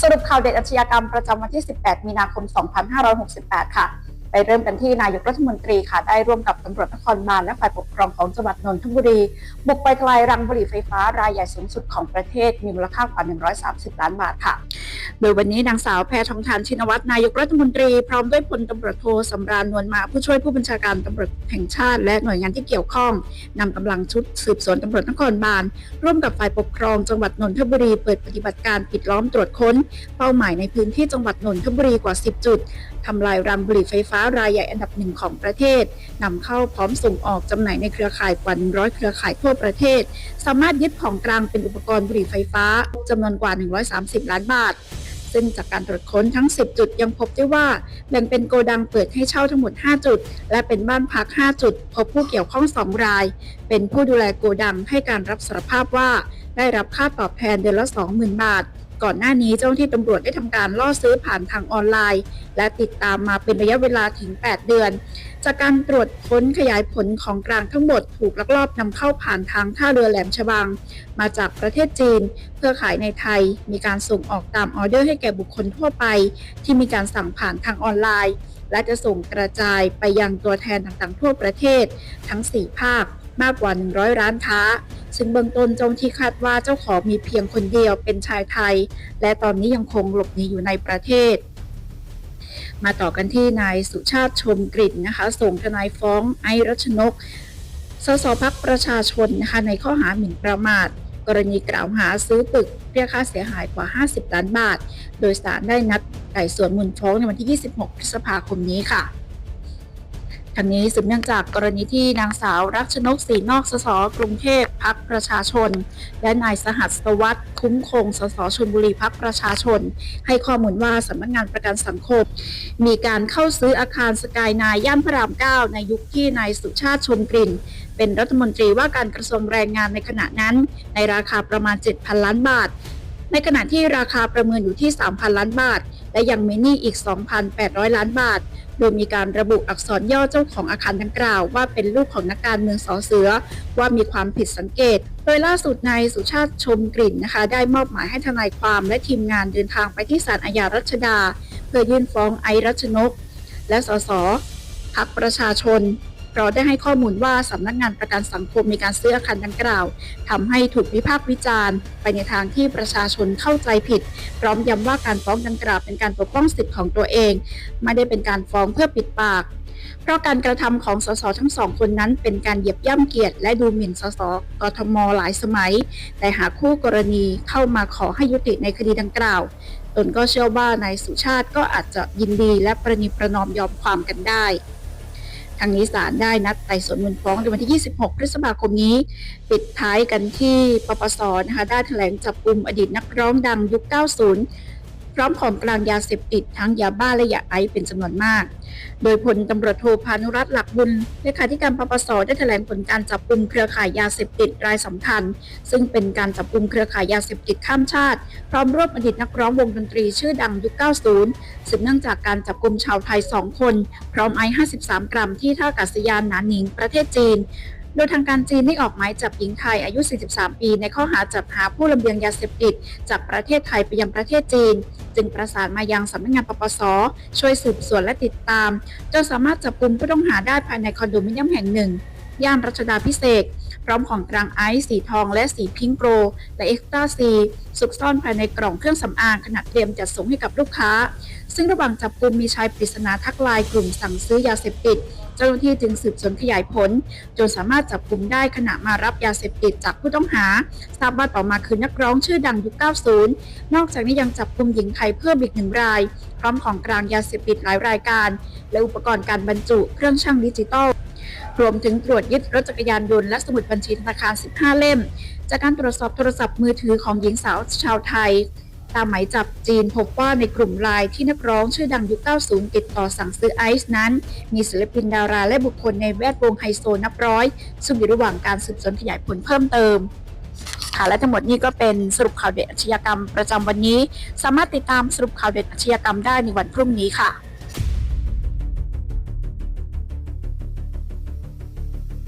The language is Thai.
สรุปข่าวเด็ดอาชญากรรมประจำวันที่ 18 มีนาคม 2568 ค่ะ ไปเริ่มกันที่นายกรัฐมนตรีค่ะได้ร่วมกับตำรวจนครบาลและฝ่ายปกครองของจังหวัดนนทบุรี บุกไปทลายรังบุหรี่ไฟฟ้ารายใหญ่สูงสุดของประเทศมีมูลค่ากว่า 130 ล้านบาทค่ะ โดยวันนี้นางสาวแพทองทานชินวัตรนายกรัฐมนตรีพร้อมด้วยพลตำรวจโทสำราญนวลมาผู้ช่วยผู้บัญชาการตำรวจแห่งชาติ และหน่วยงานที่เกี่ยวข้องนำกำลังชุดสืบสวนตำรวจนครบาลร่วมกับฝ่ายปกครองจังหวัดนนทบุรีเปิดปฏิบัติการปิดล้อมตรวจค้น เป้าหมายในพื้นที่จังหวัดนนทบุรีกว่า 10 จุดทำลายรังบุหรี่ไฟฟ้ารายใหญ่อันดับหนึ่งของประเทศนำเข้าพร้อมส่งออกจำหน่ายในเครือข่ายกว่า100 เครือข่ายทั่วประเทศ สามารถยึดของกลางเป็นอุปกรณ์บุหรี่ไฟฟ้าจำนวนกว่า 130 ล้านบาทซึ่งจากการตรวจค้นทั้ง 10 จุดยังพบได้ว่าแบ่งเป็นโกดังเปิดให้เช่าทั้งหมด 5 จุด และเป็นบ้านพัก 5 จุด พบผู้เกี่ยวข้อง 2 ราย เป็นผู้ดูแลโกดังให้การรับสารภาพว่า ได้รับค่าตอบแทนเดือนละ 20,000 บาท ก่อนหน้านี้เจ้าหน้าที่ตำรวจได้ทำการล่อซื้อผ่านทางออนไลน์ และติดตามมาเป็นระยะเวลาถึง 8 เดือน จากการตรวจค้นขยายผลของกลางทั้งหมดถูกลักลอบนำเข้าผ่านทางท่าเรือแหลมฉบัง มาจากประเทศจีน เพื่อขายในไทย มีการส่งออกตามออเดอร์ให้แก่บุคคลทั่วไป ที่มีการสั่งผ่านทางออนไลน์ และจะส่งกระจายไปยังตัวแทนต่างๆทั่วประเทศทั้ง 4 ภาค มากกว่า 100 ร้านค้า ซึ่งเบื้องต้นเจ้าที่คาดว่าเจ้าของมีเพียงคนเดียวเป็นชายไทย และตอนนี้ยังคงหลบหนีอยู่ในประเทศ มาต่อกันที่นายสุชาติชมกลิ่นนะคะ ส่งทนายฟ้องไอรัชนกสสพักประชาชนนะคะในข้อหาหมิ่นประมาท กรณีกล่าวหาซื้อตึกเรียกค่าเสียหายกว่า 50 ล้านบาท โดยสารได้นัดไต่สวนมูลฟ้องในวันที่ 26 พฤษภาคมนี้ค่ะ ทั้งนี้สืบเนื่องจากกรณีที่นางสาวรักชนกศรีนอกสสกรุงเทพพักประชาชน และนายสหัสวัตรคุ้มคงสสชลบุรีพักประชาชน ให้ข้อมูลว่าสำนักงานประกันสังคม มีการเข้าซื้ออาคารสกายนายย่านพระราม9ในยุคที่นายสุชาติชมกลิ่น เป็นรัฐมนตรีว่าการกระทรวงแรงงานในขณะนั้น ในราคาประมาณ 7,000 ล้านบาท ในขณะที่ราคาประเมินอยู่ที่ 3,000 ล้านบาท และยังมีหนี้อีก 2,800 ล้านบาท โดยมีการระบุอักษรย่อเจ้าของอาคารดังกล่าว ว่าเป็นลูกของนักการเมืองสอเสือ ว่ามีความผิดสังเกต โดยล่าสุดนายสุชาติชมกลิ่นนะคะ ได้มอบหมายให้ทนายความและทีมงานเดินทางไปที่ศาลอาญารัชดา เพื่อยื่นฟ้องไอรัชนก และสสพักประชาชน เราได้ให้ข้อมูลว่าสำนักงานประกันสังคมมีการซื้ออาคารดังกล่าวทำให้ถูกวิพากษ์วิจารณ์ ไปในทางที่ประชาชนเข้าใจผิด พร้อมย้ำว่าการฟ้องดังกล่าวเป็นการปกป้องสิทธิของตัวเอง ไม่ได้เป็นการฟ้องเพื่อปิดปาก เพราะการกระทำของสสทั้งสองคนนั้น เป็นการเหยียบย่ำเกียรติและดูหมิ่นสสกทมหลายสมัย แต่หากคู่กรณีเข้ามาขอให้ยุติในคดีดังกล่าวตนก็เชื่อว่านายสุชาติก็อาจจะยินดีและประนีประนอมยอมความกันได้ ทางนี้ศาลได้นัดไต่สวนมูลฟ้องในวันที่ 26 พฤษภาคมนี้ ปิดท้ายกันที่ปปสนะคะได้แถลงจับกลุ่มอดีตนักร้องดังยุค 90 พร้อมของกลางยาเสพติดทั้งยาบ้าและยาไอซ์เป็นจำนวนมาก โดยพลตำรวจโทพานุรัตน์หลักบุญเลขาธิการปปสได้แถลงผลการจับกลุ่มเครือข่ายยาเสพติดรายสำคัญ ซึ่งเป็นการจับกลุ่มเครือข่ายยาเสพติดข้ามชาติ พร้อมรวบอดีตนักร้องวงดนตรีชื่อดังยุค 90 สืบเนื่องจากการจับกลุ่มชาวไทย 2 คน พร้อมไอซ์ 53 กรัมที่ท่าอากาศยานหนานหนิงประเทศจีน โดยทางการจีนได้ออกหมายจับหญิงไทยอายุ 43 ปี ในข้อหาจับหาผู้ลำเลียงยาเสพติด จากประเทศไทยไปยังประเทศจีน จึงประสานมายังสำนักงานปปส ช่วยสืบสวนและติดตาม จนสามารถจับกลุ่มผู้ต้องหาได้ภายในคอนโดมิเนียมแห่งหนึ่ง ย่านรัชดาพิเศษพร้อมของกลางไอซ์สีทองและสีพิงโปรและเอ็กซ์ตร้าซีซุกซ่อนภายในกล่องเครื่องสำอางขณะเตรียมจัดส่งให้กับลูกค้า ซึ่งระหว่างจับกลุ่มมีชายปริศนาทักไลน์กลุ่มสั่งซื้อยาเสพติด เจ้าหน้าที่จึงสืบสวนขยายผล จนสามารถจับกลุ่มได้ขณะมารับยาเสพติดจากผู้ต้องหา ทราบว่าต่อมาคือนักร้องชื่อดังยุค 90 นอกจากนี้ยังจับกลุ่มหญิงไทยเพิ่มอีกหนึ่งราย พร้อมของกลางยาเสพติดหลายรายการ และอุปกรณ์การบรรจุเครื่องชั่งดิจิตอลรวมถึงตรวจยึดรถจักรยานยนต์และสมุดบัญชีธนาคาร 15 เล่ม จากการตรวจสอบโทรศัพท์มือถือของหญิงสาวชาวไทย ตามหมายจับจีนพบว่าในกลุ่มไลน์ที่นักร้องชื่อดังยุค 90 ติดต่อสั่งซื้อไอซ์นั้น มีศิลปินดาราและบุคคลในแวดวงไฮโซนับร้อย ซึ่งอยู่ระหว่างการสืบสวนขยายผลเพิ่มเติมค่ะและทั้งหมดนี้ก็เป็นสรุปข่าวเด็ดอาชญากรรมประจำวันนี้ สามารถติดตามสรุปข่าวเด็ดอาชญากรรมได้ในวันพรุ่งนี้ค่ะ